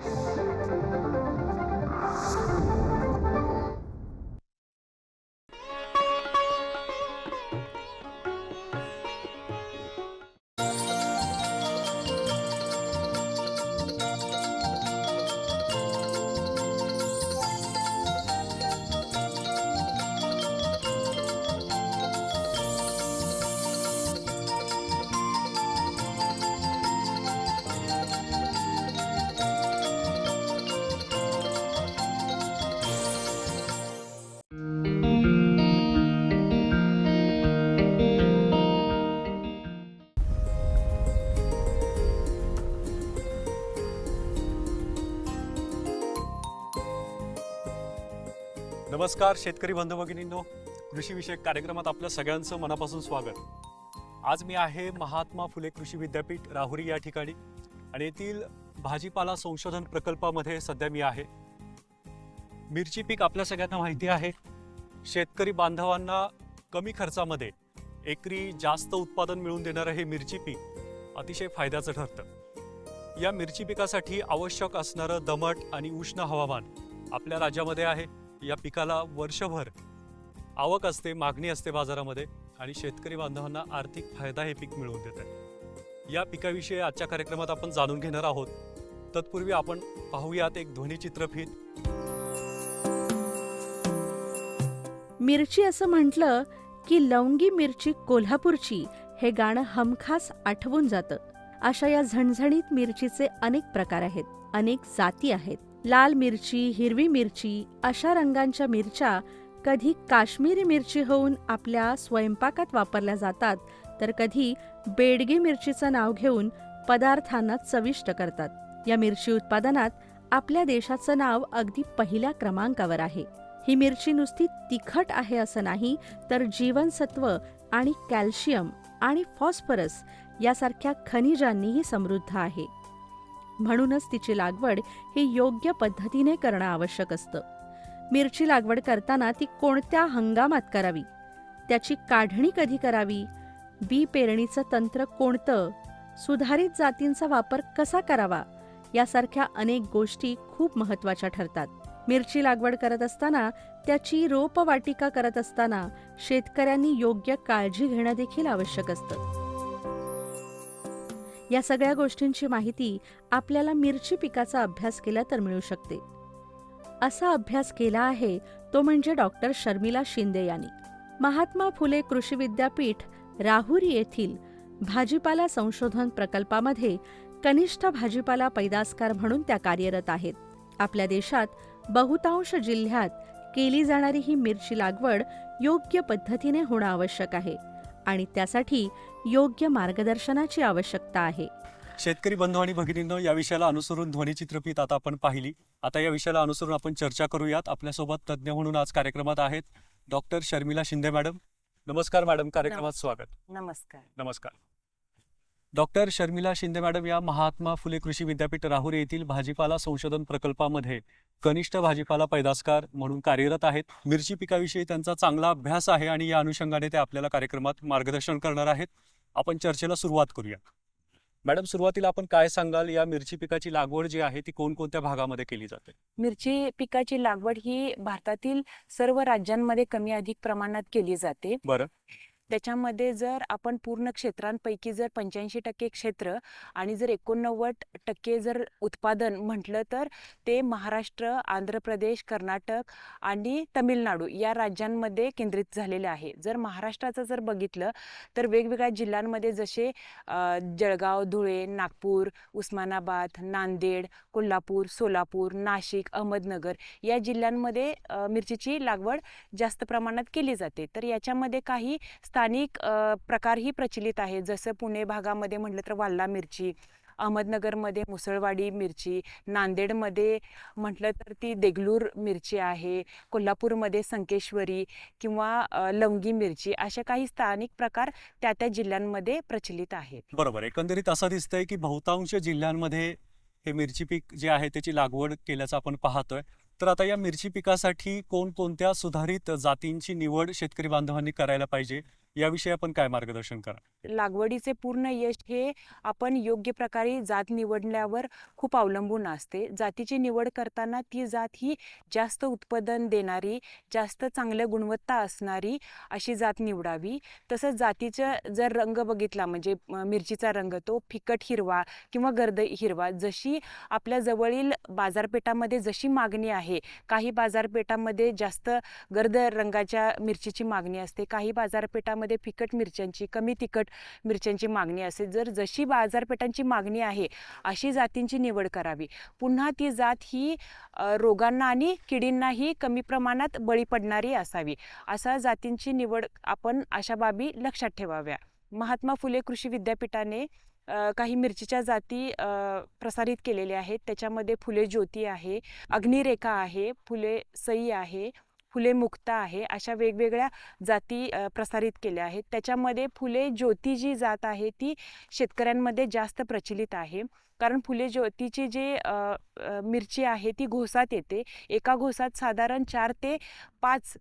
Thank you. नमस्कार शेतकरी बंधू भगिनींनो. कृषीविषयक कार्यक्रमात आपलं सगळ्यांचं मनापासून स्वागत. आज मी आहे महात्मा फुले कृषी विद्यापीठ राहुरी या ठिकाणी आणि येथील भाजीपाला संशोधन प्रकल्पामध्ये सध्या मी आहे. मिरची पीक आपल्या सगळ्यांना माहिती आहे. शेतकरी बांधवांना कमी खर्चामध्ये एकरी जास्त उत्पादन मिळवून देणारं हे मिरची पीक अतिशय फायद्याचं ठरतं. या मिरची पिकासाठी आवश्यक असणारं दमट आणि उष्ण हवामान आपल्या राज्यामध्ये आहे. या पिकाला वर्षभर आवक असते मागणी असते बाजारामध्ये आणि शेतकरी बांधवांना आर्थिक फायदा हे पीक मिळवून देत आहे या पिकाविषयी आजच्या कार्यक्रमात आपण जाणून घेणार आहोत. तत्पूर्वी आपण पाहूयात एक ध्वनिचित्रफित मिरची असं म्हटलं की लवंगी मिरची कोल्हापूरची हे गाणं हमखास आठवून जातं. अशा या झणझणीत मिरचीचे अनेक प्रकार आहेत अनेक जाती आहेत. लाल मिरची हिरवी मिरची अशा रंगांच्या मिरच्या कधी काश्मीरी मिरची होऊन आपल्या स्वयंपाकात वापरल्या जातात तर कधी बेडगी मिरचीचं नाव घेऊन पदार्थांना चविष्ट करतात. या मिरची उत्पादनात आपल्या देशाचं नाव अगदी पहिल्या क्रमांकावर आहे. ही मिरची नुसती तिखट आहे असं नाही तर जीवनसत्व आणि कॅल्शियम आणि फॉस्फरस यासारख्या खनिजांनीही समृद्ध आहे. म्हणूनच तिची लागवड ही योग्य पद्धतीने करणं आवश्यक असतं. मिरची लागवड करताना ती कोणत्या हंगामात करावी? त्याची काढणी कधी करावी? बी पेरणीचं तंत्र कोणतं? सुधारित जातींचा वापर कसा करावा? यासारख्या अनेक गोष्टी खूप महत्त्वाच्या ठरतात. मिरची लागवड करत असताना त्याची रोपवाटिका करत असताना शेतकऱ्यांनी योग्य काळजी घेणं देखील आवश्यक असतं. या सगळ्या गोष्टींची माहिती आपल्याला मिरची पिकाचा अभ्यास केला तर मिळू शकते. असा अभ्यास केला आहे तो म्हणजे डॉक्टर शर्मिला शिंदे यांनी. महात्मा फुले कृषी विद्यापीठ राहुरी येथील भाजीपाला संशोधन प्रकल्पामध्ये कनिष्ठ भाजीपाला पैदासकार म्हणून त्या कार्यरत आहेत. आपल्या देशात बहुतांश जिल्ह्यात केली जाणारी ही मिरची लागवड योग्य पद्धतीने होणं आवश्यक आहे आणि त्यासाठी योग्य मार्गदर्शनाची आवश्यकता आहे. शेतकरी बंधू आणि भगिनींनो या विषयाला अनुसरून ध्वनिचित्रफित आता आपण पाहिली. आता या विषयाला अनुसरून आपण चर्चा करूयात. आपल्यासोबत तज्ज्ञ म्हणून आज कार्यक्रमात आहेत डॉक्टर शर्मिला शिंदे मॅडम. नमस्कार मॅडम. कार्यक्रमात स्वागत. नमस्कार. नमस्कार. डॉक्टर शर्मिला शिंदे मॅडम या महात्मा फुले कृषी विद्यापीठ राहुरी येथील भाजीपाला संशोधन प्रकल्पामध्ये कनिष्ठ भाजीपाला पैदासकार म्हणून कार्यरत आहेत. मिरची पिकाविषयी त्यांचा चांगला अभ्यास आहे आणि या अनुषंगाने ते आपल्याला कार्यक्रमात मार्गदर्शन करणार आहेत. आपण चर्चेला सुरुवात करूया. मॅडम सुरुवातीला आपण काय सांगाल? या मिरची पिकाची लागवड जी आहे ती कोणकोणत्या भागामध्ये केली जाते? मिरची पिकाची लागवड ही भारतातील सर्व राज्यांमध्ये कमी अधिक प्रमाणात केली जाते. बरं. त्याच्यामध्ये जर आपण पूर्ण क्षेत्रांपैकी जर पंच्याऐंशी टक्के क्षेत्र आणि जर एकोणनव्वद टक्के जर उत्पादन म्हटलं तर ते महाराष्ट्र आंध्र प्रदेश कर्नाटक आणि तमिळनाडू या राज्यांमध्ये केंद्रित झालेले आहे. जर महाराष्ट्राचं जर बघितलं तर वेगवेगळ्या जिल्ह्यांमध्ये जसे जळगाव धुळे नागपूर उस्मानाबाद नांदेड कोल्हापूर सोलापूर नाशिक अहमदनगर या जिल्ह्यांमध्ये मिरचीची लागवड जास्त प्रमाणात केली जाते. तर याच्यामध्ये काही स्थानिक स्थानिक प्रकारही प्रचलित आहेत. जसं पुणे भागामध्ये म्हटलं तर वाल्ला मिरची अहमदनगरमध्ये मुसळवाडी मिरची नांदेडमध्ये म्हटलं तर ती देगलूर मिरची आहे कोल्हापूरमध्ये संकेश्वरी किंवा लवंगी मिरची अशा काही स्थानिक प्रकार त्या त्या जिल्ह्यांमध्ये प्रचलित आहेत. बरोबर. एकंदरीत असं दिसतंय की बहुतांश जिल्ह्यांमध्ये हे मिरची पीक जे आहे त्याची लागवड केल्याचं आपण पाहतोय. तर आता या मिरची पिकासाठी कोणकोणत्या सुधारित जातींची निवड शेतकरी बांधवांनी करायला पाहिजे? याविषयी आपण काय मार्गदर्शन करा लागवडीचे पूर्ण यश हे आपण योग्य प्रकारे जात निवडल्यावर खूप अवलंबून असते. जातीची निवड करताना ती जात ही जास्त उत्पादन देणारी जास्त चांगल्या गुणवत्ता असणारी अशी जात निवडावी. तसंच जातीचं जर रंग बघितला म्हणजे अं, मिरचीचा रंग तो फिकट हिरवा किंवा गर्द हिरवा जशी आपल्या जवळील बाजारपेठामध्ये जशी मागणी आहे काही बाजारपेठामध्ये जास्त गर्द रंगाच्या मिरचीची मागणी असते काही बाजारपेठामध्ये फिकट मिरच्यांची कमी तिखट मिरच्यांची मागणी असेल. जर जशी बाजारपेठांची मागणी आहे अशी जातींची निवड करावी. पुन्हा ती जात ही रोगांना आणि किडींनाही कमी प्रमाणात बळी पडणारी असावी. अशा जातींची निवड आपण अशा बाबी लक्षात ठेवाव्या. महात्मा फुले कृषी विद्यापीठाने काही मिरचीच्या जाती प्रसारित केलेल्या आहेत. त्याच्यामध्ये फुले ज्योती आहे अग्निरेखा आहे फुले सई आहे. फुले मुक्ता आहे अशा वेगवेगळ्या जाती प्रसारित केल्या आहेत. त्याच्यामध्ये फुले ज्योती जी जात आहे ती शेतकऱ्यांमध्ये जास्त प्रचलित आहे. कारण फुले ज्योतीची जी मिरची आहे ती घोसात येते. एका घोसात साधारण चार ते पाच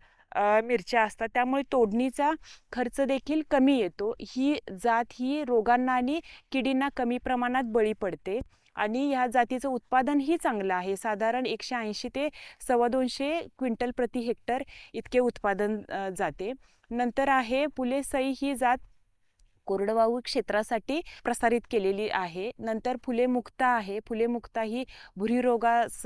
मिरच्या असतात. त्यामुळे तोडणीचा खर्च देखील कमी येतो. ही जात ही रोगांना आणि किडींना कमी प्रमाणात बळी पडते. आणि ह्या जातीचं उत्पादनही चांगलं आहे. साधारण एकशे ऐंशी ते सव्वा दोनशे क्विंटल प्रति हेक्टर इतके उत्पादन जाते. नंतर आहे पुले सई ही जात कोरडवाहू क्षेत्रासाठी प्रसारित केलेली आहे. नंतर फुले मुक्ता आहे. फुले मुक्ता ही भुरी रोगास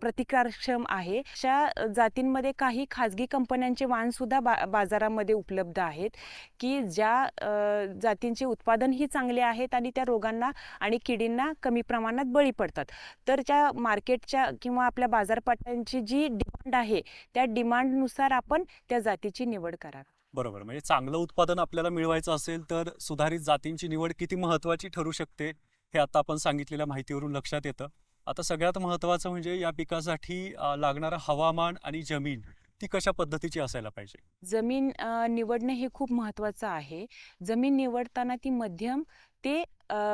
प्रतिकारक्षम आहे. अशा जातींमध्ये काही खाजगी कंपन्यांचे वाणसुद्धा बा बाजारामध्ये उपलब्ध आहेत की ज्या जातींचे उत्पादनही चांगले आहेत आणि त्या रोगांना आणि किडींना कमी प्रमाणात बळी पडतात. तर त्या मार्केटच्या किंवा आपल्या बाजारपेठांची जी डिमांड आहे त्या डिमांडनुसार आपण त्या जातीची निवड करावी. बरोबर. म्हणजे चांगलं उत्पादन आपल्याला मिळवायचं असेल तर सुधारित जातींची निवड किती महत्त्वाची ठरू शकते हे आता आपण सांगितलेल्या माहितीवरून लक्षात येतं. आता सगळ्यात महत्त्वाचं म्हणजे या पिकासाठी लागणारं हवामान आणि जमीन ती कशा पद्धतीची असायला पाहिजे? जमीन निवडणे निवडणं हे खूप महत्त्वाचं आहे. जमीन निवडताना ती मध्यम ते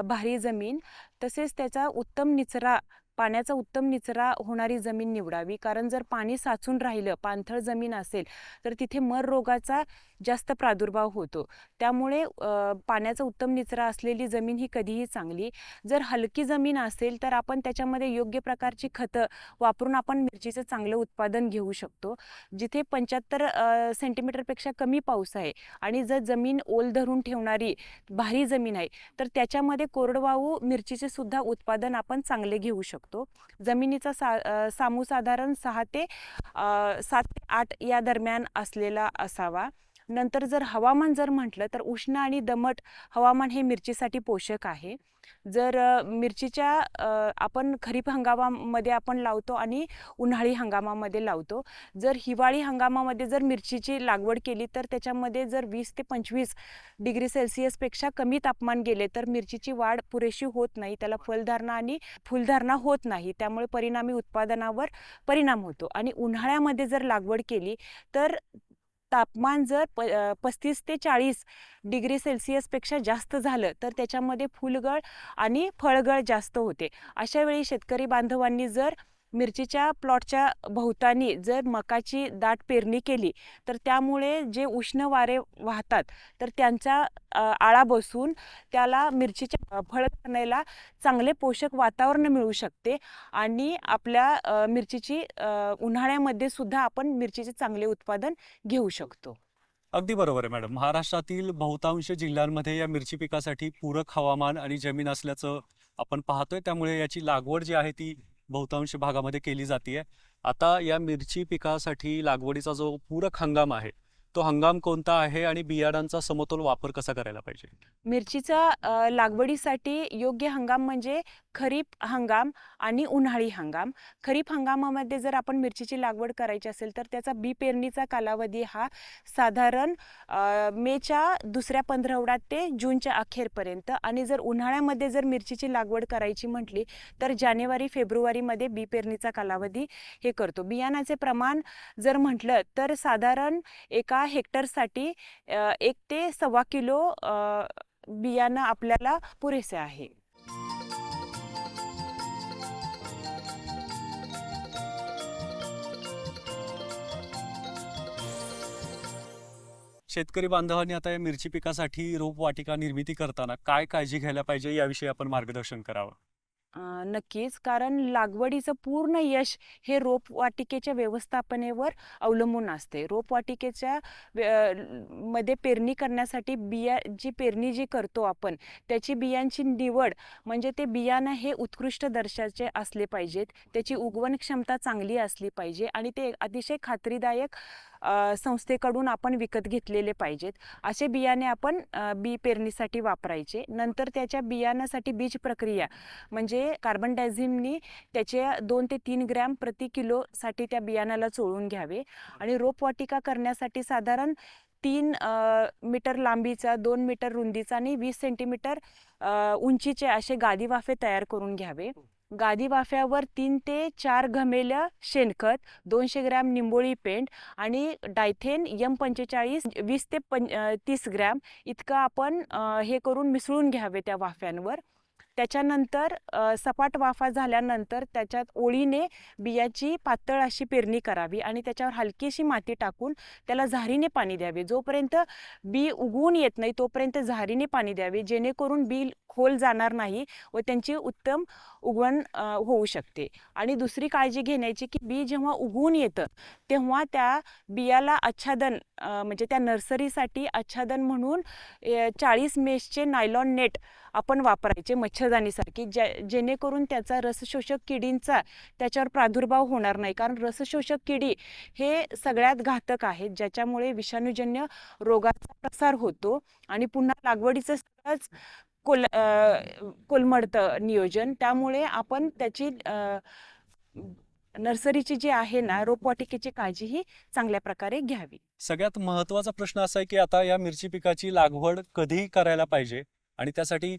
भारी जमीन तसेच त्याचा उत्तम निचरा पाण्याचा उत्तम निचरा होणारी जमीन निवडावी. कारण जर पाणी साचून राहिलं पाणथळ जमीन असेल तर तिथे मर रोगाचा जास्त प्रादुर्भाव होतो. त्यामुळे पाण्याचा उत्तम निचरा असलेली जमीन ही कधीही चांगली. जर हलकी जमीन असेल तर आपण त्याच्यामध्ये योग्य प्रकारची खतं वापरून आपण मिरचीचं चांगलं उत्पादन घेऊ शकतो. जिथे पंच्याहत्तर सेंटीमीटरपेक्षा कमी पाऊस आहे आणि जर जमीन ओल धरून ठेवणारी भारी जमीन आहे तर त्याच्यामध्ये कोरडवाहू मिरचीचे सुद्धा उत्पादन आपण चांगले घेऊ शकतो. जमिनीचा सा सामूसाधारण सामू साधारण सहा ते सात ते आठ या दरम्यान असलेला असावा. नंतर जर हवामान जर म्हटलं तर उष्ण आणि दमट हवामान हे मिरचीसाठी पोषक आहे. जर मिरचीच्या आपण खरीप हंगामामध्ये आपण लावतो आणि उन्हाळी हंगामामध्ये लावतो. जर हिवाळी हंगामामध्ये जर मिरचीची लागवड केली तर त्याच्यामध्ये जर वीस ते पंचवीस डिग्री सेल्सिअसपेक्षा कमी तापमान गेले तर मिरचीची वाढ पुरेशी होत नाही. त्याला फलधारणा आणि फुलधारणा होत नाही. त्यामुळे परिणामी उत्पादनावर परिणाम होतो. आणि उन्हाळ्यामध्ये जर लागवड केली तर तापमान जर प पस्तीस ते चाळीस डिग्री सेल्सिअसपेक्षा जास्त झालं तर त्याच्यामध्ये फुलगळ आणि फळगळ जास्त होते. अशा वेळी शेतकरी बांधवांनी जर मिरचीच्या प्लॉटच्या भोवतानी जर मकाची दाट पेरणी केली तर त्यामुळे जे उष्ण वारे वाहतात तर त्यांचा आळा बसून त्याला मिरचीच्या फळ करण्याला चांगले पोषक वातावरण मिळू शकते आणि आपल्या मिरचीची उन्हाळ्यामध्ये सुद्धा आपण मिरचीचे चांगले उत्पादन घेऊ शकतो. अगदी बरोबर आहे मॅडम. महाराष्ट्रातील बहुतांश जिल्ह्यांमध्ये या मिरची पिकासाठी पूरक हवामान आणि जमीन असल्याचं आपण पाहतोय. त्यामुळे याची लागवड जी आहे ती बहुतांश भागामध्ये केली जाते आता या मिरची पिकासाठी लागवडीचा जो पूरक हंगाम आहे तो हंगाम कोणता आहे आणि बियाणांचा समतोल वापर कसा करायला पाहिजे? मिरचीचा लागवडीसाठी योग्य हंगाम म्हणजे खरीप हंगाम आणि उन्हाळी हंगाम. खरीप हंगामामध्ये जर आपण मिरचीची लागवड करायची असेल तर त्याचा बी पेरणीचा कालावधी हा साधारण मेच्या दुसऱ्या पंधरवड्यात ते जूनच्या अखेरपर्यंत आणि जर उन्हाळ्यामध्ये जर मिरचीची लागवड करायची म्हटली तर जानेवारी फेब्रुवारीमध्ये बी पेरणीचा कालावधी हे करतो. बियाणाचे प्रमाण जर म्हटलं तर साधारण एका हेक्टरसाठी एक ते सव्वा किलो बियाणं आपल्याला पुरेसे आहे. शेतकरी बांधवांनी आता या मिरची पिकासाठी रोपवाटिका निर्मिती करताना काय काळजी घ्यायला पाहिजे याविषयी आपण मार्गदर्शन करावं? नक्कीच. कारण लागवडीचं पूर्ण यश हे रोपवाटिकेच्या व्यवस्थापनेवर अवलंबून असते. रोपवाटिकेच्या मध्ये पेरणी करण्यासाठी बिया जी पेरणी जी करतो आपण त्याची बियांची निवड म्हणजे ते बियाणं हे उत्कृष्ट दर्जाचे असले पाहिजेत. त्याची उगवण क्षमता चांगली असली पाहिजे आणि ते अतिशय खात्रीदायक संस्थेकडून आपण विकत घेतलेले पाहिजेत. असे बियाणे आपण बी पेरणीसाठी वापरायचे. नंतर त्याच्या बियाणासाठी बीज प्रक्रिया म्हणजे कार्बन डायझिमनी त्याचे दोन ते तीन ग्रॅम प्रति किलोसाठी त्या बियाण्याला चोळून घ्यावे. आणि रोपवाटिका करण्यासाठी साधारण तीन मीटर लांबीचा दोन मीटर रुंदीचा आणि वीस सेंटीमीटर उंचीचे असे गादी वाफे तयार करून घ्यावे. गादी वाफ्यावर तीन ते चार घमेलं शेणखत दोनशे ग्रॅम निंबोळी पेंट आणि डायथेन यम पंचेचाळीस वीस ते पं तीस ग्रॅम इतकं आपण हे करून मिसळून घ्यावे त्या वाफ्यांवर. त्याच्यानंतर सपाट वाफा झाल्यानंतर त्याच्यात ओळीने बियाची पातळ अशी पेरणी करावी आणि त्याच्यावर हलकीशी माती टाकून त्याला झारीने पाणी द्यावे. जोपर्यंत बी उगवून येत नाही तोपर्यंत झारीने पाणी द्यावे. जेणेकरून बी खोल जाणार नाही व त्यांची उत्तम उगवण होऊ शकते. आणि दुसरी काळजी घेण्याची की बी जेव्हा उगवून येतं तेव्हा त्या बियाला आच्छादन म्हणजे त्या नर्सरीसाठी आच्छादन म्हणून चाळीस मेशचे नायलॉन नेट आपण वापरायचे मच्छर मच्छरदाणीसारखी ज्या जेणेकरून त्याचा रसशोषक किडींचा त्याच्यावर प्रादुर्भाव होणार नाही. कारण रसशोषक किडी हे सगळ्यात घातक आहेत ज्याच्यामुळे विषाणूजन्य रोगाचा प्रसार होतो आणि पुन्हा लागवडीचं सगळंच कोल कोलमडतं नियोजन. त्यामुळे आपण त्याची नर्सरीची जी आहे ना रोपवाटिकेची काळजी ही चांगल्या प्रकारे घ्यावी. सगळ्यात महत्त्वाचा प्रश्न असा आहे की आता या मिरची पिकाची लागवड कधी करायला पाहिजे आणि त्यासाठी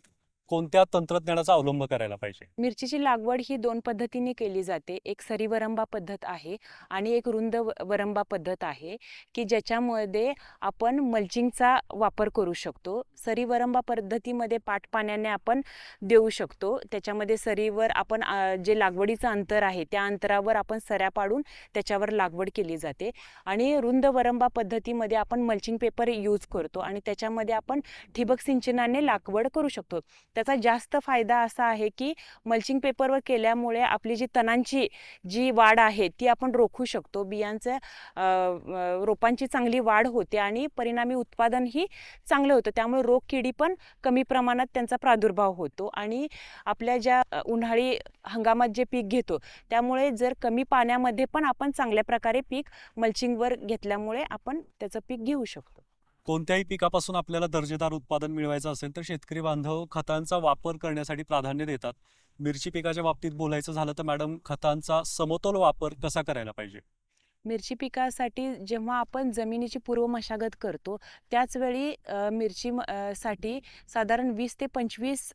कोणत्या तंत्रज्ञानाचा अवलंब करायला पाहिजे? मिरचीची लागवड ही दोन पद्धतीने केली जाते. एक सरी वरंबा पद्धत आहे आणि एक रुंद वरंबा पद्धत आहे की ज्याच्यामध्ये आपण मल्चिंगचा वापर करू शकतो. सरी वरंबा पद्धतीमध्ये पाट पाण्याने आपण देऊ शकतो. त्याच्यामध्ये सरीवर आपण जे लागवडीचं अंतर आहे त्या अंतरावर आपण सऱ्या पाडून त्याच्यावर लागवड केली जाते. आणि रुंद वरंबा पद्धतीमध्ये आपण मल्चिंग पेपर यूज करतो आणि त्याच्यामध्ये आपण ठिबक सिंचनाने लागवड करू शकतो. त्याचा जास्त फायदा असा आहे की मल्चिंग पेपरवर केल्यामुळे आपली जी तणांची जी वाढ आहे ती आपण रोखू शकतो. बियांचं रोपांची चांगली वाढ होते आणि परिणामी उत्पादनही चांगलं होतं. त्यामुळे रोग किडी पण कमी प्रमाणात त्यांचा प्रादुर्भाव होतो आणि आपल्या ज्या उन्हाळी हंगामात जे पीक घेतो त्यामुळे जर कमी पाण्यामध्ये पण आपण चांगल्या प्रकारे पीक मल्चिंगवर घेतल्यामुळे आपण त्याचं पीक घेऊ शकतो. कोणत्याही पिकापासून आपल्याला दर्जेदार उत्पादन मिळवायचं असेल तर शेतकरी बांधव खतांचा वापर करण्यासाठी प्राधान्य देतात. मिरची पिकाच्या बाबतीत बोलायचं झालं तर मॅडम खतांचा समतोल वापर कसा करायला पाहिजे? मिरची पिकासाठी जेव्हा आपण जमिनीची पूर्व मशागत करतो त्याचवेळी मिरची साठी साधारण वीस ते पंचवीस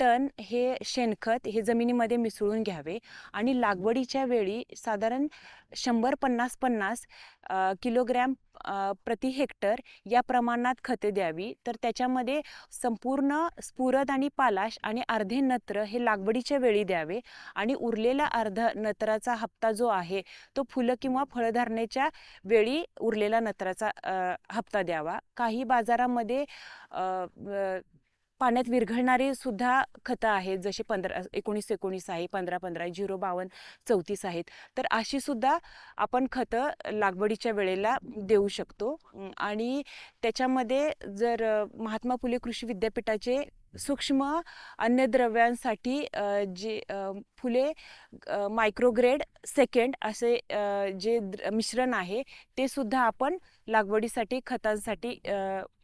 टन हे शेणखत हे जमिनीमध्ये मिसळून घ्यावे आणि लागवडीच्या वेळी साधारण शंभर पन्नास पन्नास किलोग्रॅम प्रति हेक्टर या प्रमाणात खते द्यावी. तर त्याच्यामध्ये संपूर्ण स्फुरद आणि पालाश आणि अर्धे नत्र हे लागवडीच्या वेळी द्यावे आणि उरलेला अर्ध नत्राचा हप्ता जो आहे तो फुलं किंवा फळधारणेच्या वेळी उरलेला नत्राचा हप्ता द्यावा. काही बाजारामध्ये पाण्यात विरघळणारी सुद्धा खतं आहेत. जसे पंधरा एकोणीस एकोणीस आहे पंधरा पंधरा झिरो बावन्न चौतीस आहेत. तर अशी सुद्धा आपण खतं लागवडीच्या वेळेला देऊ शकतो. आणि त्याच्यामध्ये जर महात्मा फुले कृषी विद्यापीठाचे सूक्ष्म अन्नद्रव्यांसाठी जे फुले मायक्रोग्रेड सेकंड असे जे मिश्रण आहे ते सुद्धा आपण लागवडीसाठी खतांसाठी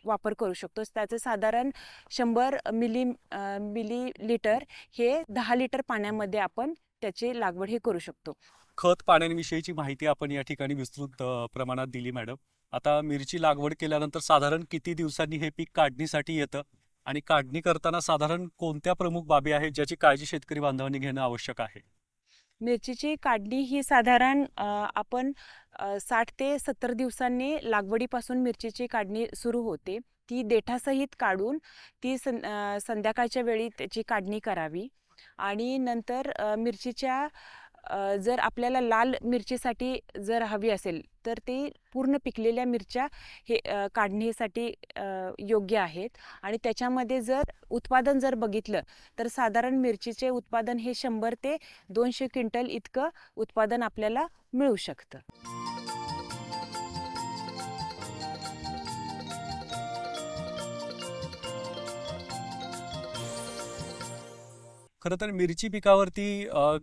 वापर करू शकतो. त्याचे साधारण शंभर मिली मिली लिटर हे दहा लिटर पाण्यामध्ये आपण त्याची लागवड हे करू शकतो. खत पाण्याविषयीची माहिती आपण या ठिकाणी विस्तृत प्रमाणात दिली मॅडम. आता मिरची लागवड केल्यानंतर साधारण किती दिवसांनी हे पीक काढणीसाठी येतं? आणि काढणी करताना साधारण कोणत्या प्रमुख बाबी आहेत ज्याची काळजी शेतकरी बांधवांनी घेणं आवश्यक आहे? मिरचीची काढणी ही साधारण आपण साठ ते सत्तर दिवसांनी लागवडीपासून मिरचीची काढणी सुरू होते. ती देठासहित काढून ती सं संध्याकाळच्या वेळी त्याची काढणी करावी. आणि नंतर मिरचीच्या जर आपल्याला लाल मिरचीसाठी जर हवी असेल तर ते पूर्ण पिकलेल्या मिरच्या हे काढण्यासाठी काढणीसाठी योग्य आहेत. आणि त्याच्यामध्ये जर उत्पादन जर बघितलं तर साधारण मिरचीचे उत्पादन हे शंभर ते दोनशे क्विंटल इतकं उत्पादन आपल्याला मिळू शकतं. खरं तर मिरची पिकावरती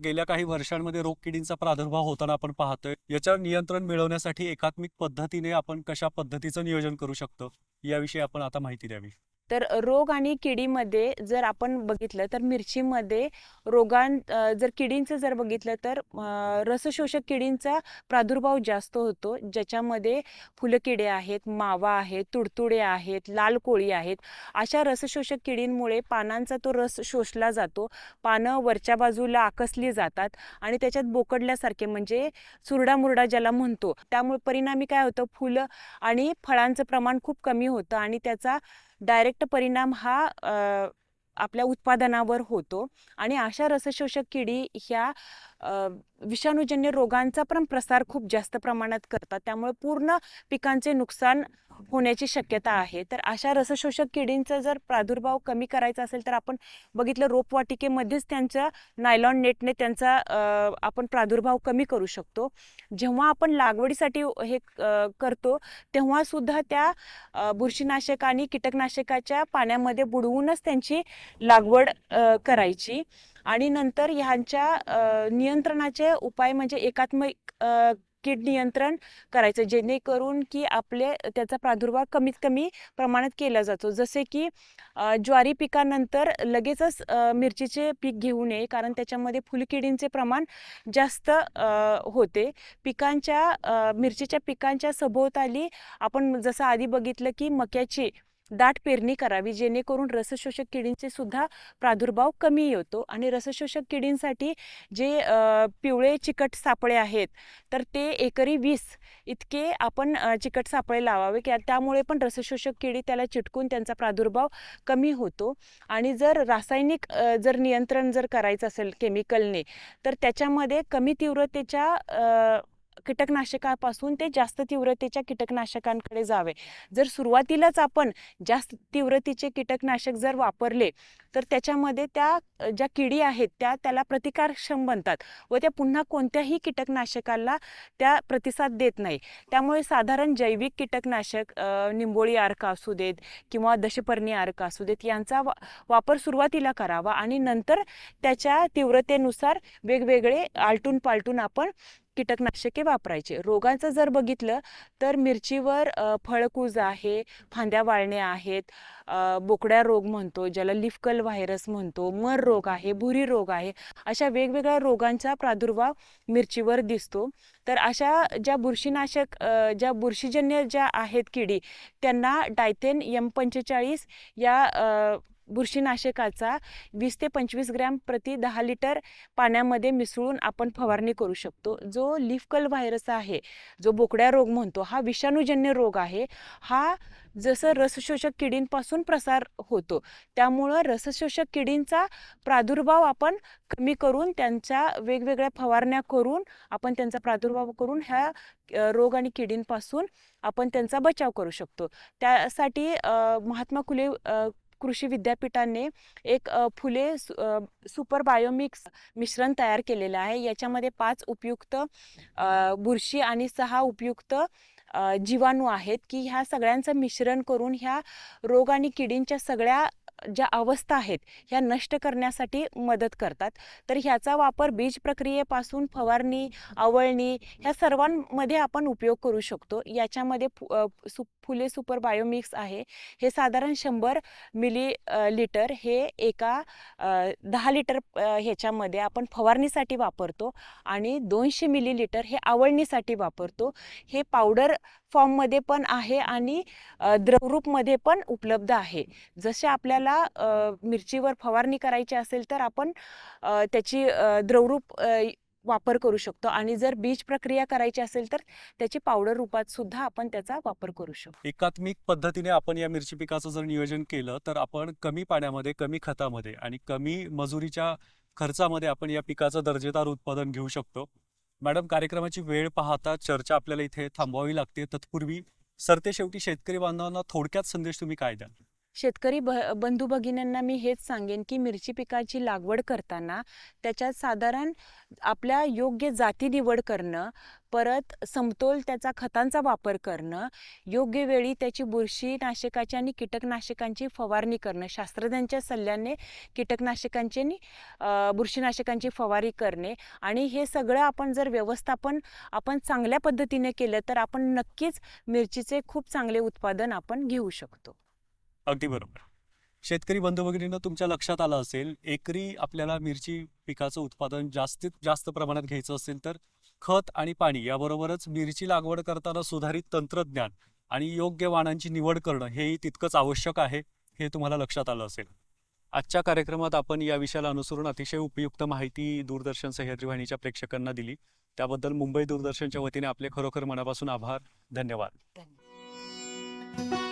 गेल्या काही वर्षांमध्ये रोगकिडींचा प्रादुर्भाव होताना आपण पाहतोय. याच्यावर नियंत्रण मिळवण्यासाठी एकात्मिक पद्धतीने आपण कशा पद्धतीचं नियोजन करू शकतो याविषयी आपण आता माहिती द्यावी. तर रोग आणि किडीमध्ये जर आपण बघितलं तर मिरचीमध्ये रोगां जर किडींचं जर बघितलं तर रसशोषक किडींचा प्रादुर्भाव जास्त होतो. ज्याच्यामध्ये फुलकिडे आहेत मावा आहेत तुडतुडे आहेत लाल कोळी आहेत. अशा रसशोषक किडींमुळे पानांचा तो रस शोषला जातो. पानं वरच्या बाजूला आकसली जातात आणि त्याच्यात बोकडल्यासारखे म्हणजे चुरडामुरडा ज्याला म्हणतो त्यामुळे परिणामी काय होतं? फुलं आणि फळांचं प्रमाण खूप कमी होतं आणि त्याचा डायरेक्ट परिणाम हा आपल्या उत्पादनावर होतो. आणि अशा रसशोषक किडी ह्या विषाणूजन्य रोगांचा पण प्रसार खूप जास्त प्रमाणात करतात. त्यामुळे पूर्ण पिकांचे नुकसान होण्याची शक्यता आहे. तर अशा रसशोषक किडींचा जर प्रादुर्भाव कमी करायचा असेल तर आपण बघितलं रोपवाटिकेमध्येच त्यांच्या नायलॉन नेटने त्यांचा आपण प्रादुर्भाव कमी करू शकतो. जेव्हा आपण लागवडीसाठी हे करतो तेव्हा सुद्धा त्या बुरशीनाशक आणि कीटकनाशकाच्या पाण्यामध्ये बुडवूनच त्यांची लागवड करायची. आणि नंतर ह्यांच्या नियंत्रणाचे उपाय म्हणजे एकात्मिक कीड नियंत्रण करायचं. जेणेकरून की आपले त्याचा प्रादुर्भाव कमीत कमी प्रमाणात केला जातो. जसे की ज्वारी पिकानंतर लगेचच मिरचीचे पीक घेऊ नये कारण त्याच्यामध्ये फुलकिडींचे प्रमाण जास्त होते. पिकांच्या मिरचीच्या पिकांच्या सभोवताली आपण जसं आधी बघितलं की मक्याची दाट पेरणी करावी जेणेकरून रसशोषक किडींचे सुद्धा प्रादुर्भाव कमी होतो. आणि रसशोषक किडींसाठी जे पिवळे चिकट सापळे आहेत तर ते एकरी वीस इतके आपण चिकट सापळे लावावे. की त्यामुळे पण रसशोषक किडी त्याला चिटकून त्यांचा प्रादुर्भाव कमी होतो. आणि जर रासायनिक जर नियंत्रण जर करायचं असेल केमिकलने तर त्याच्यामध्ये कमी तीव्रतेच्या कीटकनाशकापासून ते जास्त तीव्रतेच्या कीटकनाशकांकडे जावे. जर सुरुवातीलाच आपण जास्त तीव्रतेचे कीटकनाशक जर वापरले तर त्याच्यामध्ये त्या ज्या किडी आहेत त्या त्याला प्रतिकारक्षम बनतात व त्या पुन्हा कोणत्याही कीटकनाशकाला त्या प्रतिसाद देत नाही. त्यामुळे साधारण जैविक कीटकनाशक निंबोळी अर्क असू देत किंवा दशपर्णी अर्क असू देत यांचा वा वापर सुरुवातीला करावा आणि नंतर त्याच्या तीव्रतेनुसार वेगवेगळे आलटून पालटून आपण कीटकनाशके वापरायचे. रोगांचं जर बघितलं तर मिरचीवर फळकूज आहे फांद्या वाळणे आहेत बोकड्या रोग म्हणतो ज्याला लिफकल व्हायरस म्हणतो मर रोग आहे भुरी रोग आहे अशा वेगवेगळ्या रोगांचा प्रादुर्भाव मिरचीवर दिसतो. तर अशा ज्या बुरशीनाशक ज्या बुरशीजन्य ज्या आहेत किडी त्यांना डायथेन एम पंचेचाळीस या बुरशीनाशकाचा वीस ते पंचवीस ग्रॅम प्रति दहा लिटर पाण्यामध्ये मिसळून आपण फवारणी करू शकतो. जो लिफकल व्हायरस आहे जो बोकड्या रोग म्हणतो हा विषाणूजन्य रोग आहे हा जसं रसशोषक किडींपासून प्रसार होतो त्यामुळं रसशोषक किडींचा प्रादुर्भाव आपण कमी करून त्यांच्या वेगवेगळ्या फवारण्या करून आपण त्यांचा प्रादुर्भाव करून ह्या रोग आणि किडींपासून आपण त्यांचा बचाव करू शकतो. त्यासाठी महात्मा फुले कृषी विद्यापीठाने एक फुले सु- सुपर बायोमिक्स मिश्रण तयार केलेलं आहे. याच्यामध्ये पाच उपयुक्त बुरशी आणि सहा उपयुक्त जीवाणू आहेत की ह्या सगळ्यांचं मिश्रण करून ह्या रोग आणि किडींच्या सगळ्या ज्या अवस्था आहेत ह्या नष्ट करण्यासाठी मदत करतात. तर ह्याचा वापर बीज प्रक्रियेपासून फवारणी आवळणी ह्या सर्वांमध्ये आपण उपयोग करू शकतो. याच्यामध्ये फु सु फुले सुपर बायोमिक्स आहे. हे साधारण शंभर मिली लिटर हे एका दहा लिटर ह्याच्यामध्ये आपण फवारणीसाठी वापरतो आणि दोनशे मिली लिटर हे आवळणीसाठी वापरतो. हे पावडर फॉर्ममध्ये पण आहे आणि द्रवरूपमध्ये पण उपलब्ध आहे. जसे आपल्याला आपल्याला मिरचीवर फवारणी करायची असेल तर आपण त्याची द्रवरूप वापर करू शकतो. आणि जर बीज प्रक्रिया करायची असेल तर त्याची पावडर रूपात सुद्धा आपण त्याचा वापर करू शकतो. एकात्मिक पद्धतीने आपण या मिरची पिकाचं जर नियोजन केलं तर आपण कमी पाण्यामध्ये कमी खतामध्ये आणि कमी मजुरीच्या खर्चामध्ये आपण या पिकाचं दर्जेदार उत्पादन घेऊ शकतो. मॅडम कार्यक्रमाची वेळ पाहता चर्चा आपल्याला इथे थांबवावी लागते. तत्पूर्वी सरते शेवटी शेतकरी बांधवांना थोडक्यात संदेश तुम्ही काय द्याल? शेतकरी ब बंधू भगिनींना मी हेच सांगेन की मिरची पिकाची लागवड करताना त्याच्यात साधारण आपल्या योग्य जाती निवड करणं परत समतोल त्याचा खतांचा वापर करणं योग्य वेळी त्याची बुरशीनाशकाची आणि कीटकनाशकांची फवारणी करणं शास्त्रज्ञांच्या सल्ल्याने कीटकनाशकांची आणि बुरशीनाशकांची फवारणी करणे आणि हे सगळं आपण जर व्यवस्थापन आपण चांगल्या पद्धतीने केलं तर आपण नक्कीच मिरचीचे खूप चांगले उत्पादन आपण घेऊ शकतो. अगदी बरोबर. शेतकरी बंधू भगिनींनो तुमच्या लक्षात आलं असेल एकरी आपल्याला मिरची पिकाचं उत्पादन जास्तीत जास्त प्रमाणात घ्यायचं असेल तर खत आणि पाणी याबरोबरच मिरची लागवड करताना सुधारित तंत्रज्ञान आणि योग्य वाणांची निवड करणं हेही तितकंच आवश्यक आहे हे तुम्हाला लक्षात आलं असेल. आजच्या कार्यक्रमात आपण या विषयाला अनुसरून अतिशय उपयुक्त माहिती दूरदर्शन सह्याद्री वाहिनीच्या प्रेक्षकांना दिली. त्याबद्दल मुंबई दूरदर्शनच्या वतीने आपले खरोखर मनापासून आभार. धन्यवाद. धन्यवाद